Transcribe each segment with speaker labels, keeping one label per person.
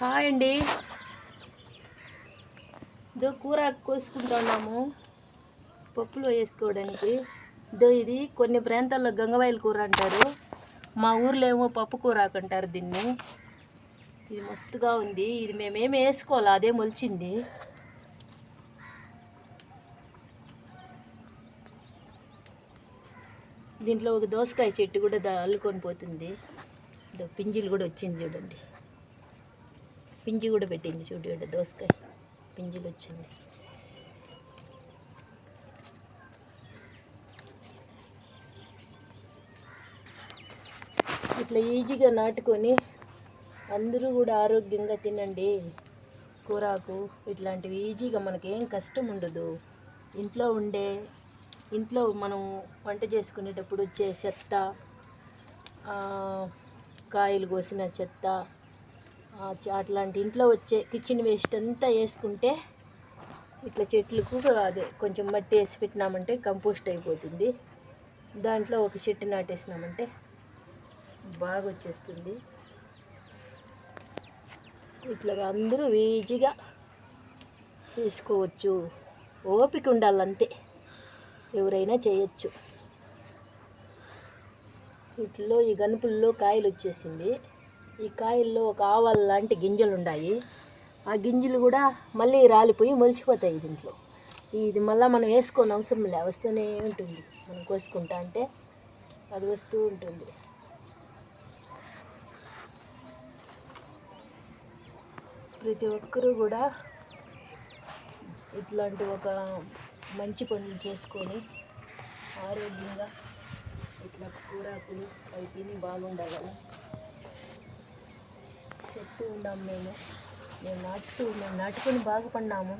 Speaker 1: Hi అండి. ఇదో కూర కోసుకుంటున్నాము. పప్పులో వేసుకోవడానికి. ఇదో ఇది కొన్ని ప్రాంతాల్లో గంగవాయిల కూర అంటారు. మా ఊర్లో ఏమో పప్పు కూర అంటారు దీన్ని. ఇది మస్తుగా ఉంది. ఇది మేమేమి వేసుకోవాలి? అదే మొలిచింది. దీంట్లో ఒక దోసకాయ చెట్టు కూడా అల్లుకొని పోతుంది. ఇదో పింజీలు కూడా వచ్చింది చూడండి. పింజి కూడా పెట్టింది చూడండి దోసకాయ పింజులు వచ్చింది. ఇట్లా ఈజీగా నాటుకొని అందరూ కూడా ఆరోగ్యంగా తినండి. కూరాకు ఇట్లాంటివి ఈజీగా మనకి ఏం కష్టం ఉండదు. ఇంట్లో ఉండే ఇంట్లో మనం వంట చేసుకునేటప్పుడు వచ్చే చెత్త కాయలు కోసిన చెత్త అట్లాంటి ఇంట్లో వచ్చే కిచెన్ వేస్ట్ అంతా వేసుకుంటే ఇట్లా చెట్లకు అదే కొంచెం మట్టి వేసి పెట్టినామంటే కంపోస్ట్ అయిపోతుంది. దాంట్లో ఒక చెట్టు నాటేసినామంటే బాగా వచ్చేస్తుంది. ఇట్లా అందరూ ఈజీగా చేసుకోవచ్చు. ఓపిక ఉండాలంతే. ఎవరైనా చేయొచ్చు. వీటిలో ఈ గనుపుల్లో కాయలు వచ్చేసింది. ఈ కాయల్లో ఒక ఆవాల లాంటి గింజలు ఉన్నాయి ఆ గింజలు కూడా మళ్ళీ రాలిపోయి మొలిచిపోతాయి దీంట్లో. ఇది మళ్ళీ మనం వేసుకోని అవసరం లే వస్తూనే ఉంటుంది. మనం కోసుకుంటా అంటే అది వస్తూ ఉంటుంది. ప్రతి ఒక్కరూ కూడా ఇట్లాంటి ఒక మంచి పనులు చేసుకొని ఆరోగ్యంగా ఇట్లా కూరాకులు అవి తిని బాగుండాలని చెప్తూ ఉన్నాం మేము. మేము నాటుతూ మేము నాటుకొని బాగుపడినాము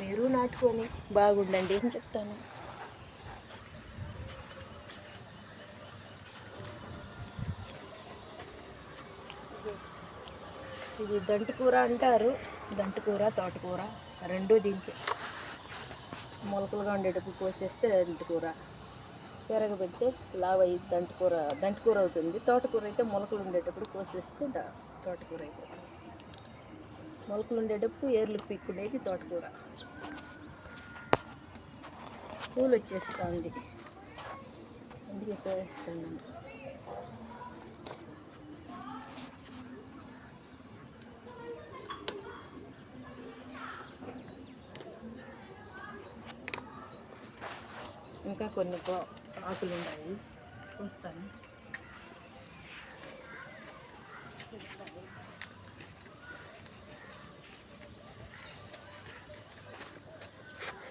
Speaker 1: మీరు నాటుకొని బాగుండండి. అని చెప్తాను? ఇది దంటికూర అంటారు. దంటికూర తోటకూర రెండు దీనికి. మొలకలుగా ఉండేటప్పుడు కోసేస్తే దంటికూర పెరగబెడితే లావ్ అయ్యి దంటికూర దంటికూర అవుతుంది. తోటకూర అయితే మొలకలు ఉండేటప్పుడు కోసేస్తే తోటకూర అయిపోతుంది. మొలకలు ఉండేటప్పుడు ఏర్లు పీక్కునేది తోటకూర. పూలు వచ్చేస్తుంది అందుకే కోస్తాను ఇంకా కొన్ని ఆకులు ఉన్నాయి కోస్తాను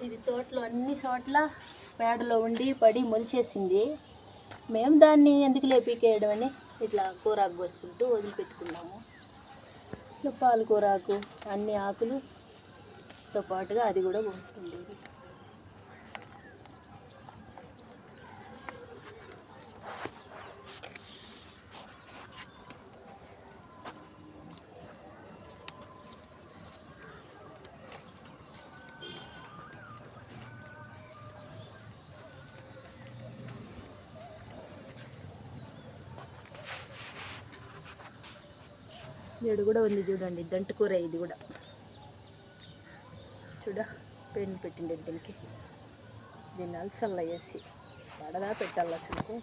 Speaker 1: ఇది తోటలో అన్ని చోట్ల పేడలో ఉండి పడి మొలిచేసింది. మేము దాన్ని ఎందుకు లేపికేయడం అని ఇట్లా కూరాకు పోసుకుంటూ వదిలిపెట్టుకున్నాము. ఇట్లా పాలకూరాకు అన్ని ఆకులుతో పాటుగా అది కూడా కోసుకుండేది ఏడు కూడా ఉంది చూడండి దంటుకూర ఇది కూడా. చూడ పెయిన్ పెట్టిండే దీనికి. దీన్ని అలసల్ల వేసి పడదా పెట్టాలి అసలు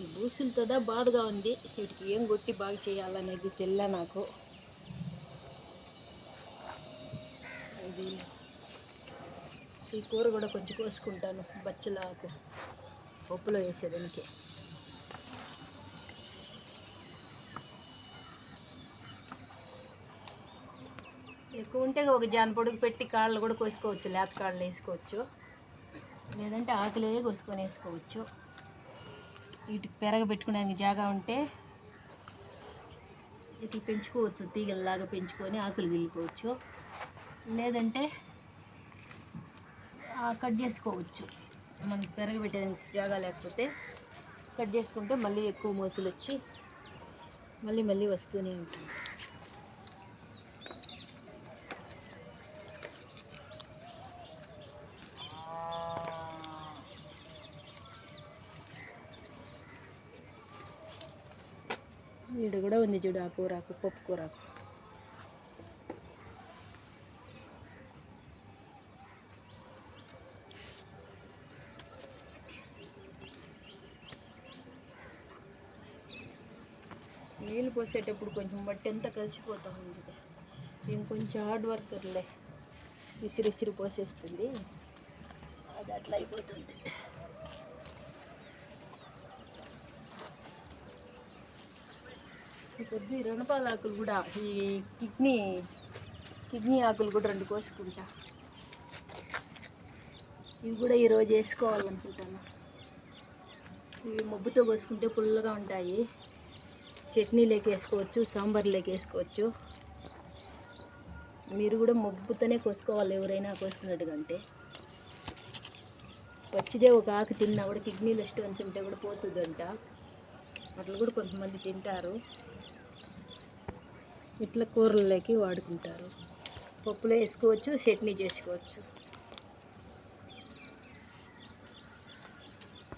Speaker 1: ఈ బూసులతోదా బాధగా ఉంది. వీటికి ఏం కొట్టి బాగా చేయాలనేది తెల్ల నాకు. ఇది ఈ కూర కూడా కొంచెం కోసుకుంటాను బచ్చలాకు పప్పులో వేసేదానికి ఎక్కువ ఉంటే ఒక జాన పొడుగు పెట్టి కాళ్ళు కూడా కోసుకోవచ్చు లేత కాళ్ళు వేసుకోవచ్చు. లేదంటే ఆకులే కోసుకొని వేసుకోవచ్చు. వీటికి పెరగ పెట్టుకోవడానికి జాగా ఉంటే ఇట్లా పెంచుకోవచ్చు తీగల్లాగా పెంచుకొని ఆకులు గిల్లుకోవచ్చు. లేదంటే కట్ చేసుకోవచ్చు. మనం పెరగబెట్టేదానికి జాగా లేకపోతే కట్ చేసుకుంటే మళ్ళీ ఎక్కువ మోసులు వచ్చి మళ్ళీ మళ్ళీ వస్తూనే ఉంటుంది. ఈడ కూడా ఉంది చూడు ఆ కూరాకు పప్పు కూరాకు. నీళ్ళు పోసేటప్పుడు కొంచెం మట్టి అంతా కలిసిపోతా ఉంది ఇంకొంచెం హార్డ్ వర్కర్లే విసిరి పోసేస్తుంది. అది అట్లా అయిపోతుంది. ఈ కొద్ది రణపాల ఆకులు కూడా ఈ కిడ్నీ కిడ్నీ ఆకులు కూడా రెండు కోసుకుంటా. ఇవి కూడా ఈరోజు వేసుకోవాలనుకుంటాను ఇవి మబ్బుతో కోసుకుంటే పుల్లగా ఉంటాయి. చట్నీలోకి వేసుకోవచ్చు సాంబార్లోకి వేసుకోవచ్చు. మీరు కూడా మబ్బుతోనే కోసుకోవాలి ఎవరైనా కోసుకున్నట్టుకంటే పచ్చిదే ఒక ఆకు తిన్నా కూడా కిడ్నీలో స్టోన్స్ ఉంటే కూడా పోతుందంట. అట్లా కూడా కొంతమంది తింటారు. ఇట్లా కూరల్లోకి వాడుకుంటారు. పప్పులో వేసుకోవచ్చు చట్నీ చేసుకోవచ్చు.